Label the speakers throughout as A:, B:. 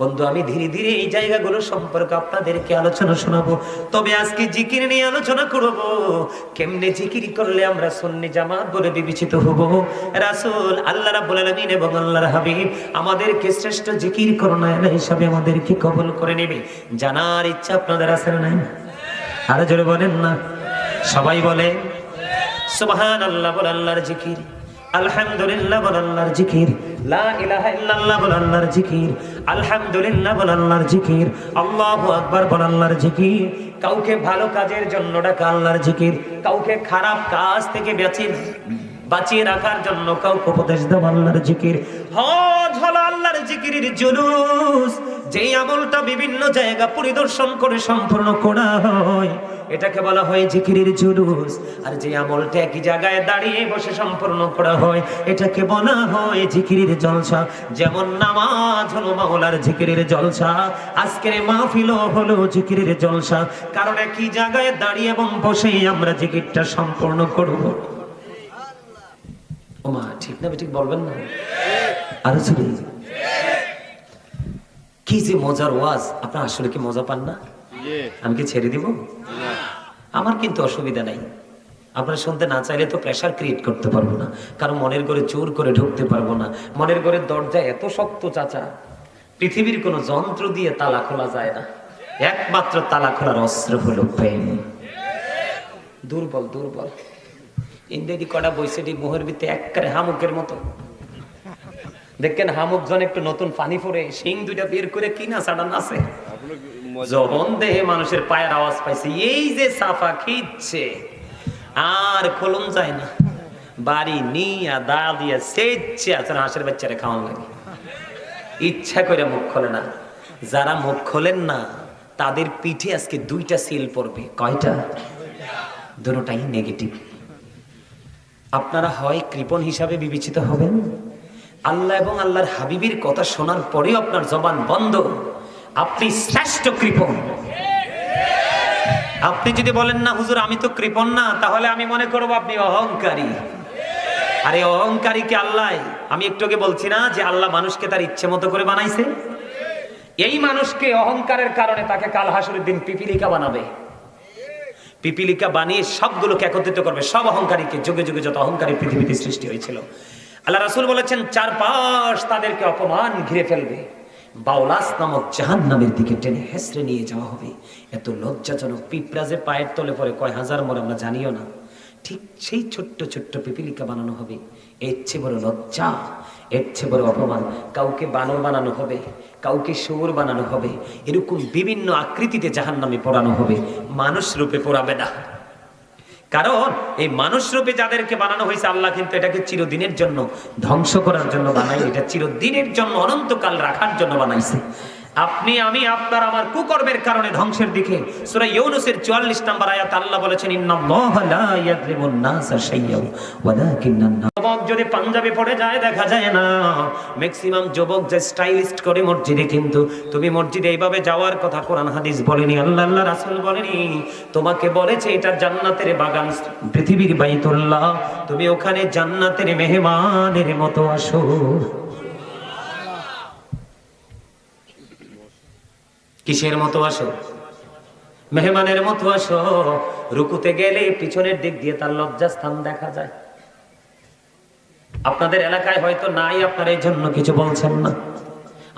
A: বন্ধু, আমি ধীরে ধীরে এই জায়গাগুলো সম্পর্কে আপনাদেরকে আলোচনা শোনাবো। তবে আজকে জিকির নিয়ে আলোচনা করব। কেমনে জিকির করলে আমরা সুন্নি জামাত বলে বিবেচিত হব? রাসূল, আল্লাহ রাব্বুল আলামিন এবং আল্লাহর হাবিব আমাদেরকে শ্রেষ্ঠ জিকির করোনা হিসাবে আমাদেরকে কবল করে নেবে। জানার ইচ্ছা আপনাদের আছে না আরও জোরে বলেন না। সবাই বলে সুবহান আল্লাহ বল আল্লাহর জিকির। আলহামদুলিল্লাহ বল জিকির। লা ইলাহা ইল্লাল্লাহ বল জিকির। আলহামদুলিল্লাহ বল জিকির। আল্লাহু আকবার বল আল্লাহর জিকির। কাউকে ভালো কাজের জন্য ডাকা আল্লাহর জিকির। কাউকে খারাপ কাজ থেকে বাঁচিয়ে বাঁচিয়ে রাখার জন্য কাউকে উপদেশ দেওয়া আল্লাহর জিকির। হজ হলো আল্লাহর জিকিরের জুলুস। যেই আমলটা বিভিন্ন জায়গা পরিদর্শন করে সম্পূর্ণ করা হয়, এটাকে বলা হয় জিকিরের জুলুস। আর যে আমলটা একই জায়গায় দাঁড়িয়ে বসে সম্পূর্ণ করা হয়, এটাকে বলা হয় জিকিরের জলসা। যেমন নামাজ হলো মাওলার জিকিরের জলসা, আজকের মাহফিল হলো জিকিরের জলসা। কারণ একই জায়গায় দাঁড়িয়ে এবং বসে আমরা জিকিরটা সম্পূর্ণ করব। ওমা, ঠিক না, ঠিক বলবেন না? আরও ছিল কি যে মজার ওয়াজ আপনার আসলে কি মজা পান না? আমি কি ছেড়ে দিব? আমার কিন্তু অসুবিধা নাই। আপনারা শুনতে না চাইলে তো প্রেশার ক্রিয়েট করতে পারব না কারণ মনের ঘরে চোর করে ঢুকতে পারব না। মনের ঘরের দরজা এত শক্ত চাচা পৃথিবীর কোনো যন্ত্র দিয়ে তালা খোলা যায় না। একমাত্র তালা খোলার অস্ত্র হলো প্রেম দুর্বল দুর্বল। ইন্দ্রেদি কটা বৈশাখী মোহের ভিতরে একবারে হামুকের মতো। দেখেন হামুক জন একটু নতুন পানি পরে, শিং দুইটা বের করে কি না সাডা নাচে যখন দেহে মানুষের পায়ের আওয়াজ পাইছে, এই যে সাফা খিচ্ছে, আর খোলন যায় না। বাড়ি নিয়া দা দিয়া সেচ্ছে আসলে হাঁসের বাচ্চারা খাওয়ান লাগে। ইচ্ছা করে মুখ খোলে না। যারা মুখ খোলেন না, তাদের পিঠে আজকে দুইটা সিল পড়বে। কয়টা? দুটোটাই নেগেটিভ আপনারা হয় কৃপণ হিসাবে বিবেচিত হবেন? আল্লাহ এবং আল্লাহর হাবিবির কথা শোনার পরেও আপনার জবান বন্ধ। আপনি শ্রেষ্ঠ কৃপণ। আপনি যদি বলেন, না হুজুর, আমি তো কৃপণ না, তাহলে আমি মনে করব আপনি অহংকারী। আরে অহংকারী কে আল্লাহ? আমি একটু আগে বলছি না যে আল্লাহ মানুষকে তার ইচ্ছে মতো করে বানাইছে। এই মানুষকে অহংকারের কারণে তাকে কাল হাসুরের দিন পিপিলিকা বানাবে। পিপিলিকা বানিয়ে সবগুলোকে একত্রিত করবে। সব অহংকারীকে যুগে যুগে যত অহংকারী পৃথিবীতে সৃষ্টি হয়েছিল আল্লাহ রাসুল বলেছেন, চারপাশ তাদেরকে অপমান ঘিরে ফেলবে। বাউলাস নামক জাহান নামের দিকে টেনে হেসড়ে নিয়ে যাওয়া হবে। এত লজ্জাজনক পিঁপড়া যে পায়ের তলে পরে কয় হাজার মোর আমরা জানিও না। ঠিক সেই ছোট্ট ছোট্ট পিপিলিকা বানানো হবে। এর চেয়ে বড় লজ্জা, এর চেয়ে বড় অপমান কাউকে বানর বানানো হবে, কাউকে শুয়োর বানানো হবে। এরকম বিভিন্ন আকৃতিতে জাহান নামে পড়ানো হবে। মানুষ রূপে পড়াবে না। কারণ এই মানুষ রূপে যাদেরকে বানানো হয়েছে আল্লাহ কিন্তু এটাকে চিরদিনের জন্য ধ্বংস করার জন্য বানাই এটা চিরদিনের জন্য অনন্তকাল রাখার জন্য বানাইছে। আপনি, আমি, আপনার, আমার কুকর্মের কারণে ধ্বংসের দিকে। সূরা ইউনূসের 44 নম্বর আয়াত আল্লাহ বলেছেন, ইন্নাল্লাহা লা ইয়াযলিমুন নাসা যুবক যদি পাঞ্জাবি যায়, দেখা যায় না। ম্যাক্সিমাম যুবক যে স্টাইলিস্ট করে মসজিদে, কিন্তু তুমি মসজিদে এইভাবে যাওয়ার কথা কোরআন, হাদিস বলেনি, আল্লাহ আল্লাহ, রাসূল বলেনি। তোমাকে বলেছে, এটা জান্নাতের বাগান, পৃথিবীর বাইতুল্লাহ। তুমি ওখানে জান্নাতের মেহমানের মতো আসো। কিসের মতো আসো? মেহমানের মতো আসো। রুকুতে গেলে পিছনের দিক দিয়ে তার লজ্জাস্থান দেখা যায়। আপনাদের এলাকায় হয়তো নাই, আপনার এই জন্য কিছু বলছেন না।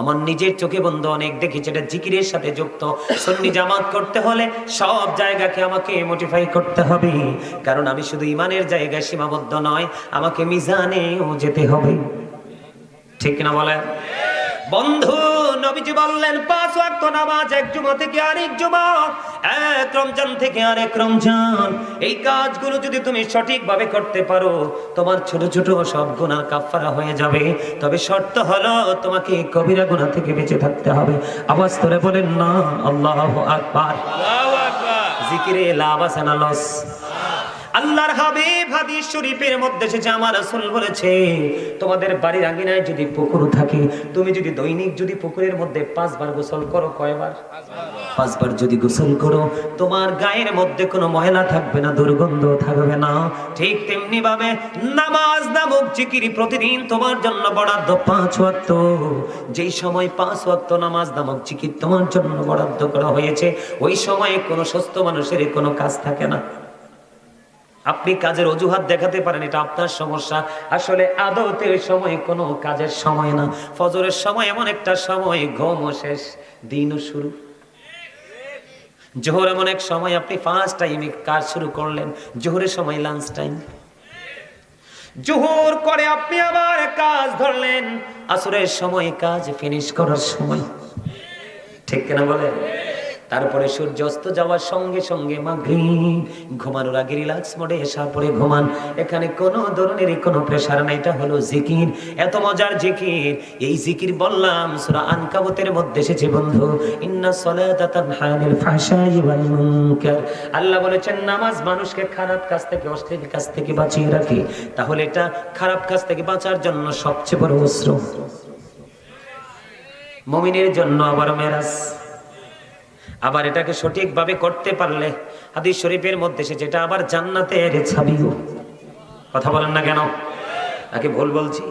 A: আমার নিজের চোখে বন্ধু অনেক দেখেছি, এটা জিকিরের সাথে যুক্ত। সন্নি জামাত করতে হলে সব জায়গাকে আমাকে মোটিফাই করতে হবে। কারণ আমি শুধু ইমানের জায়গায় সীমাবদ্ধ নয়, আমাকে মিজানেও যেতে হবে। ঠিক না বলে বন্ধু নবীজি বললেন পাঁচ ওয়াক্ত নামাজ এক জুমা থেকে আরেক জুমা এক রমজান থেকে আরেক রমজান। এই কাজগুলো যদি তুমি সঠিকভাবে করতে পারো তোমার ছোট ছোট সব গুনাহ কাফফারা হয়ে যাবে। তবে শর্ত হলো তোমাকে কবিরা গুনাহ থেকে বেঁচে থাকতে হবে। আওয়াজ করে বলেন না আল্লাহু আকবার। জিকিরে লাভ আছে না লস? আল্লাহর হাবিব হাদিস শরীফের মধ্যে এসেছে আমার রাসূল বলেছে, তোমাদের বাড়ির আঙ্গিনায় যদি পুকুর থাকে, তুমি যদি দৈনিক যদি পুকুরের মধ্যে পাঁচবার গোসল করো, কয়বার? পাঁচবার যদি গোসল করো, তোমার গায়ের মধ্যে কোনো ময়লা থাকবে না, দুর্গন্ধ থাকবে না। ঠিক তেমনি ভাবে নামাজ নামক জিকিরি প্রতিদিন তোমার জন্য বরাদ্দ পাঁচ ওয়াক্ত। যেই সময় পাঁচ ওয়াক্ত নামাজ নামক জিকির তোমার জন্য বরাদ্দ করা হয়েছে, ওই সময়ে কোনো সুস্থ মানুষের কোনো কাজ থাকে না। আপনি কাজের অজুহাত দেখাতে পারেন, এটা আপনার সমস্যা। আসলে আদতে ওই সময় কোনো কাজের সময় না। ফজরের সময় এমন একটা সময় ঘুমও শেষ, দিনও শুরু। জোহর এমন এক সময়, আপনি ফার্স্ট টাইমে কাজ শুরু করলেন। জোহরের সময় লাঞ্চ টাইম জোহর করে আপনি আবার কাজ ধরলেন। আসরের সময় কাজ ফিনিশ করার সময়। ঠিক কিনা বলেন? তারপরে সূর্য অস্ত যাওয়ার সঙ্গে সঙ্গে মাগরিব ঘুমানোর আগে রিল্যাক্স মোডে আসার পরে ঘুমান। এখানে কোনো ধরনের কোনো প্রেশার নাই, এটা হলো জিকির। এত মজার জিকির। এই জিকির বললাম, সূরা আনকাবুতের মধ্যে এসেছে বন্ধু, ইন্না সালাতা তানহা আনিল ফাহশাই ওয়াল মুনকার। আল্লাহ বলেছেন, নামাজ মানুষকে খারাপ কাজ থেকে, অশ্লীল কাজ থেকে বাঁচিয়ে রাখে। তাহলে এটা খারাপ কাজ থেকে বাঁচার জন্য সবচেয়ে বড় অস্ত্র মুমিনের জন্য আবার মেরাজ। আবার এটাকে সঠিকভাবে করতে পারলে হাদিস শরীফের মধ্যে সে যেটা আবার জান্নাতের ছাবিও। কথা বলেন না কেন? নাকি ভুল বলছি?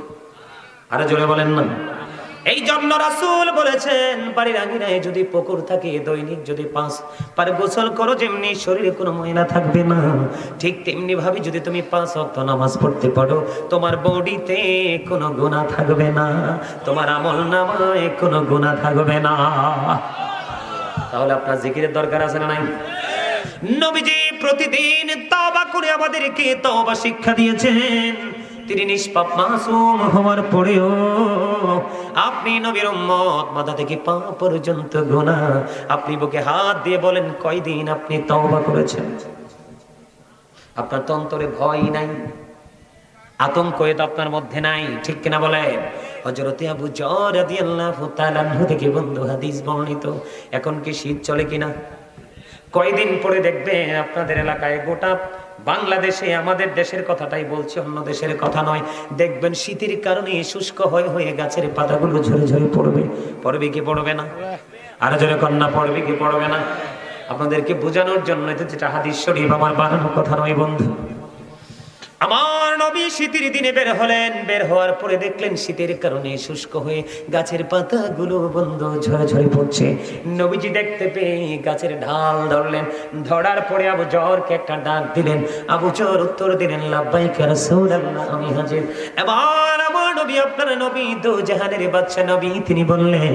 A: আরও জোরে বলেন না। এই জন্য রাসূল বলেছেন, বাড়ির আঙিনায় যদি পুকুর থাকে, দৈনিক যদি পাঁচ পারে গোসল করো, যেমনি শরীরে কোনো ময়লা থাকবে না, ঠিক তেমনি ভাবে যদি তুমি পাঁচ ওয়াক্ত নামাজ পড়তে পারো, তোমার বডিতে কোনো গুনাহ থাকবে না, তোমার আমল নামায় কোনো গুনাহ থাকবে না। তাহলে আপনার জিকিরের দরকার আছে না নাই? নবীজি প্রতিদিন তওবা করে আমাদেরকে তওবা শিক্ষা দিয়েছেন। তিনি নিষ্পাপ মাসুম হওয়ার পরেও আপনি নবীর উম্মত মাথা থেকে পা পর্যন্ত গোনা। আপনি বুকে হাত দিয়ে বলেন, কয়দিন আপনি তওবা করেছেন? আপনার তো অন্তরে ভয় নাই, আতঙ্ক এটা আপনার মধ্যে নাই, ঠিক কিনা বলেন? হযরতে আবু জর রাদিয়াল্লাহু তাআলা থেকে বন্ধু হাদিস বর্ণিত। এখন কি শীত চলে কিনা? কয়দিন পরে দেখবেন আপনাদের এলাকায় গোটা বাংলাদেশে আমাদের দেশের কথাটাই বলছি, অন্য দেশের কথা নয়। দেখবেন শীতের কারণে শুষ্ক হয়ে হয়ে গাছের পাতাগুলো ঝরে ঝরে পড়বে। পড়বে কি পড়বে না? আরও জোরে কন্যা পড়বে কি পড়বে না? আপনাদেরকে বোঝানোর জন্য যেটা হাদিস শরীফ আমার বানানো কথা নয় বন্ধু। আমার নবী শীতের দিনে বের হলেন, বের হওয়ার পরে দেখলেন শীতের কারণে শুষ্ক হয়ে গাছের পাতাগুলো বন্ধ ঝরে ঝরে পড়ছে। নবীজি দেখতে পেয়ে গাছের ঢাল ধরলেন। ধরার পরে আবু জরকে একটা ডাক দিলেন। আবু জর উত্তর দিলেন, লাব্বাইকা রাসূলুল্লাহ, আমি হাজির। এবার নবী আপনার নবী দু জাহানের বাচ্চা নবী তিনি বললেন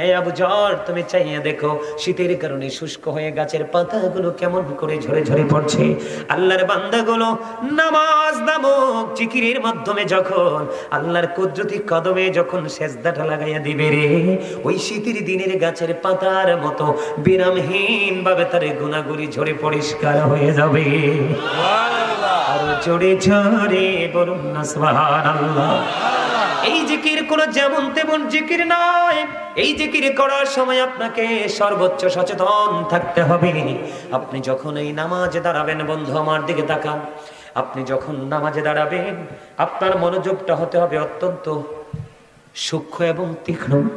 A: এই আবু জর তুমি চাইয়া দেখো শীতের কারণে শুষ্ক হয়ে গাছের পাতাগুলো কেমন করে ঝরে ঝরে পড়ছে। আল্লাহর বান্দাগুলো নামাজ নামক জিকিরের মাধ্যমে যখন আল্লাহর কুদরতি কদমে যখন সেজদাটা লাগাইয়া দিবে রে ওই শীতের দিনের গাছের পাতার মতো বিরামহীন ভাবে তার গুণাগুলি ঝরে পরিষ্কার হয়ে যাবে। আরও জোরে জোরে বলুন না সুবহানাল্লাহ। এই জিকির কোন যেমন তেমন জিকির নয়। এই জিকির করার সময় আপনাকে সর্বোচ্চ সচেতন থাকতে হবে। আপনি যখন এই নামাজে দাঁড়াবেন, বন্ধু আমার দিকে তাকান। আপনি যখন নামাজে দাঁড়াবেন, আপনার মনোযোগটা হতে হবে অত্যন্ত সূক্ষ্ম এবং তীক্ষ্ণ।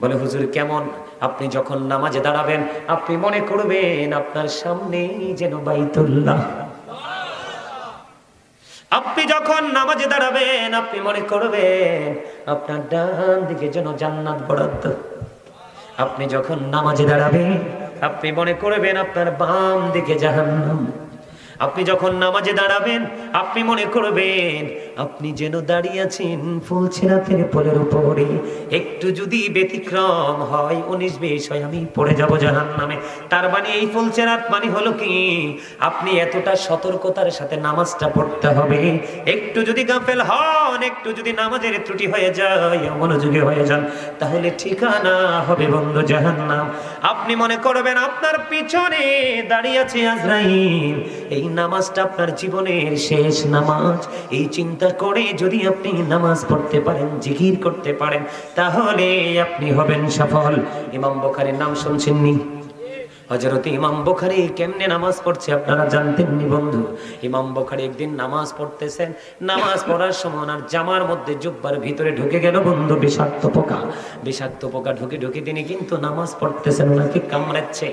A: বলে, হুজুর, কেমন? আপনি যখন নামাজে দাঁড়াবেন, আপনি মনে করবেন আপনার সামনেই যেন বাইতুল্লাহ। আপনি যখন নামাজে দাঁড়াবেন, আপনি মনে করবেন আপনার ডান দিকে যেন জান্নাত বরাদ্দ। আপনি যখন নামাজে দাঁড়াবেন, আপনি মনে করবেন আপনার বাম দিকে জাহান্নাম। আপনি যখন নামাজে দাঁড়াবেন, আপনি মনে করবেন, আপনি যেন দাঁড়িয়ে আছেন ফুল ছেঁড়াতের পোলের উপরে। একটু যদি ব্যতিক্রম হয়, উনিশ বিশ হয়, আমি পড়ে যাব জাহান নামে তার মানে এই ফুল চেরাত মানে হলো কি? আপনি এতটা সতর্কতার সাথে নামাজটা পড়তে হবে। একটু যদি গাফেল হন, একটু যদি নামাজের ত্রুটি হয়ে যায় মনোযোগী হয়ে যান, তাহলে ঠিকানা হবে বন্ধ জাহান্নাম। আপনি মনে করবেন, আপনার পিছনে দাঁড়িয়ে আছে আজরাইল। এই নামাজটা আপনার জীবনের শেষ নামাজ। এই চিন্তা করে যদি আপনি নামাজ পড়তে পারেন, জিকির করতে পারেন, তাহলে আপনি হবেন সফল। ইমাম বখারের নাম শুনছেননি হজরত ইমাম বোখারি কেমনে নামাজ পড়ছে আপনারা জানতেন নি বন্ধু? ইমাম বোখারি একদিন নামাজ পড়তেছেন, নামাজ পড়ার সময় ওনার জামার মধ্যে জুব্বার ভিতরে ঢুকে গেল বন্ধু, বিষাক্ত পোকা। বিষাক্ত পোকা ঢুকে ঢুকে তিনি কিন্তু নামাজ পড়তেছেন, ওনাকে কামড়াচ্ছে।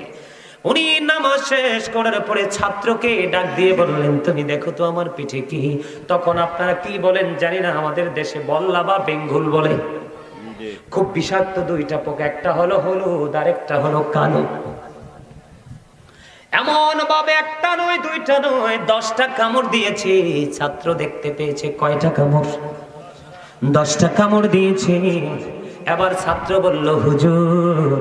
A: উনি নামাজ শেষ করার পরে ছাত্রকে ডাক দিয়ে বললেন তুমি দেখো তো আমার পিঠে কি? তখন আপনারা কি বলেন জানি না আমাদের দেশে বল্লা বা বেঙ্গুল বলে। খুব বিষাক্ত দুইটা পোকা একটা হলো হলুদ আর একটা হলো কালো। এমন ভাবে একটা নয় দুইটা নয় দশটা কামড় দিয়েছে। ছাত্র দেখতে পেয়েছে কয়টা কামড়? দশটা কামড় দিয়েছে। এবার ছাত্র বলল, হুজুর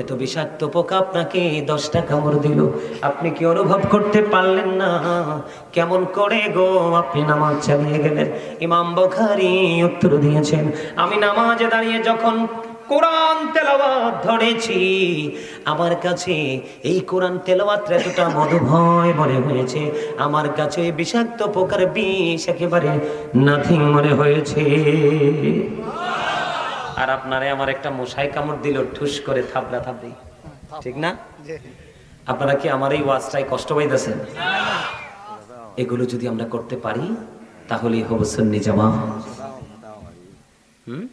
A: এত বিষাক্ত পোকা আপনাকে দশটা কামড় দিল। আপনি কি অনুভব করতে পারলেন না? কেমন করে গো আপনি নামাজ চালিয়ে গেলেন? ইমাম বখারি উত্তর দিয়েছেন, আমি নামাজে দাঁড়িয়ে যখন কোরআন তেলাওয়াত ধরেছি, আমার কাছে এই কোরআন তেলাওয়াত এতটা মধুভয় মনে হয়েছে। আমার কাছে বিষাক্ত পোকার বিষ একেবারে নাথিং মনে হয়েছে। আর আপনারে আমার একটা মশাই কামড় দিল ঠুস করে থাবড়া থাবড়ি ঠিক না? আপনারা কি আমার এই ওয়াজটাই কষ্ট পাইতেছেন? এগুলো যদি আমরা করতে পারি তাহলেই হব সন্নি জামা হুম?